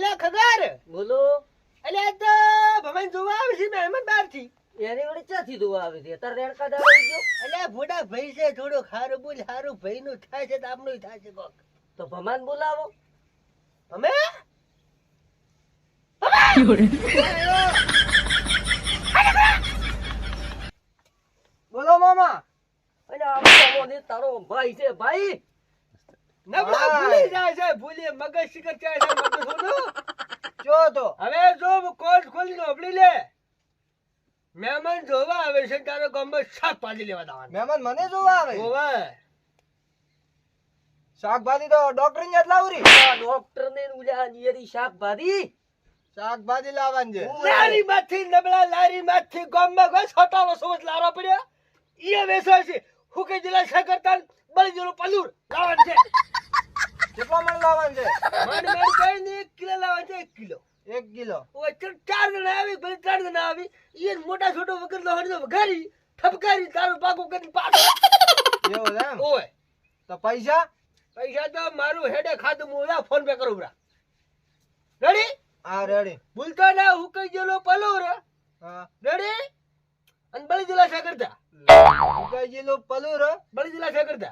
અલ્યા ખગર બોલો. અલ્યા તો ભવાઈ જોવા આવે છે મહેમાન બહારથી એની વળી ક્યાંથી જોવા આવે છે? તારે રેડકા આવી ગયો? અલ્યા ભોડા ભાઈ છે થોડો ખારો બોલ હારું ભાઈ નું થાય છે તો આપનું થાય છે કોક. તો ભમાન બોલાવો. અમે બોલો મામા. અને આમ તારો ભાઈ છે ભાઈ. નબળા ભૂલી જાય છે ભૂલી મગજ શિકર ચાય છે મગજ હોનું. જો તો. હવે જો કોલ ખોલી નોબળી લે. મહેમાન જોવા આવે છે તારો ગામમાં શાકભાજી લેવા દાવાનું મહેમાન મને જોવા આવે? ઓવે શાકભાજી તો ડોક્ટર ને લાવરી ડોક્ટર ને ઉલ્યા નિયરી શાકભાજી? શાકભાજી લાવવાની છે. લારી માંથી નબળા લારી માંથી ગમે કોઈ છોટા વસો લારો પડ્યા. ઈ વેસો છે? હું કઈ જિલ્લા છે કરતા બળી જેલો પલુર લાવવાનું છે. લાવવાનું માન માન કઈ ને એક કિલો લાવવાનું છે એક કિલો. એક કિલો. ઓય ચાર જણા આવી ભલે ચાર જણા આવી ઈ મોટા છોટો વગર તો વઘારી ઠપકારી તારું પાકું કરી પાછો. એવું એમ? ઓય. તો પૈસા? પૈસા તો મારું હેડે ખાતું હું ઓલા ફોન પે કરું બરા રેડી હા રેડી ભૂલતો ના હું કઈ જેલો પલુર. હા. રેડી અને બળી જિલ્લા છે કરતા ઉકાઈ જેલું પલું રે બળી જિલ્લા છે કરતા